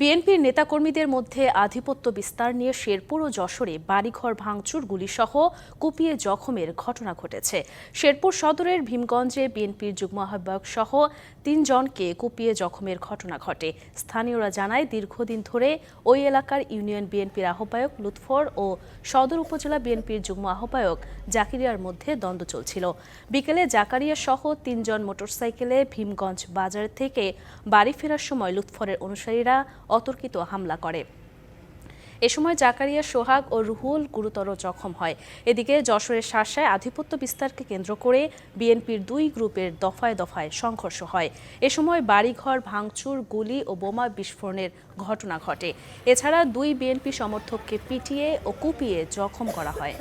বিএনপির নেতাকর্মীদের মধ্যে আধিপত্য বিস্তার নিয়ে শেরপুর ও যশোরে বাড়িঘর ভাঙচুর, গুলিসহ কুপিয়ে জখমের ঘটনা ঘটেছে। শেরপুর সদরের ভীমগঞ্জে বিএনপির যুগ্ম আহ্বায়ক সহ তিনজনকে কুপিয়ে জখমের ঘটনা ঘটে। স্থানীয়রা জানায়, দীর্ঘদিন ধরে ওই এলাকার ইউনিয়ন বিএনপির আহ্বায়ক লুৎফর ও সদর উপজেলা বিএনপির যুগ্ম আহ্বায়ক জাকিরিয়ার মধ্যে দ্বন্দ্ব চলছিল। বিকেলে জাকারিয়া সহ তিনজন মোটরসাইকেলে ভীমগঞ্জ বাজার থেকে বাড়ি ফেরার সময় লুৎফরের অনুসারীরা অতর্কিত হামলা করে। এ সময় জাকারিয়া, সোহাগ ও রুহুল গুরুতর জখম হয়। এদিকে যশোরের শাসায় আধিপত্য বিস্তারকে কেন্দ্র করে বিএনপির দুই গ্রুপের দফায় দফায় সংঘর্ষ হয়। এ সময় বাড়িঘর, ভাঙচুর, গুলি ও বোমা বিস্ফোরণের ঘটনা ঘটে। এছাড়া দুই বিএনপি সমর্থককে পিটিয়ে ও কুপিয়ে জখম করা হয়।